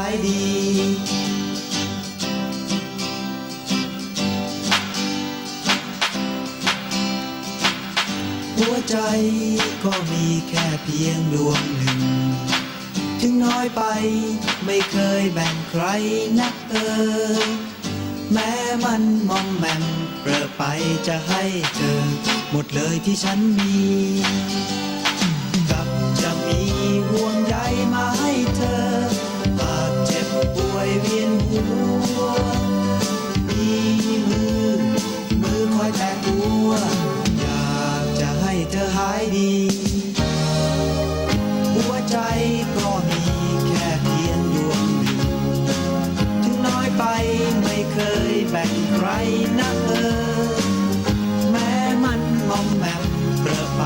ายดี หัวใจก็มีแค่เพียงดวงหนึ่ง ถึงน้อยไปไม่เคยแบ่งใครนักเออ แม้มันมอมแมมเปรอไปจะให้เธอ หมดเลยที่ฉันมีกับจะมีห่วงใยมาให้เธอ ว อยากจะให้เธอหายดี หัวใจก็มีแค่เพียงดวงหนึ่งถึงน้อยไปไม่เคยแบ่งใครนะเออ แม้มันมอมแมมเปลือไป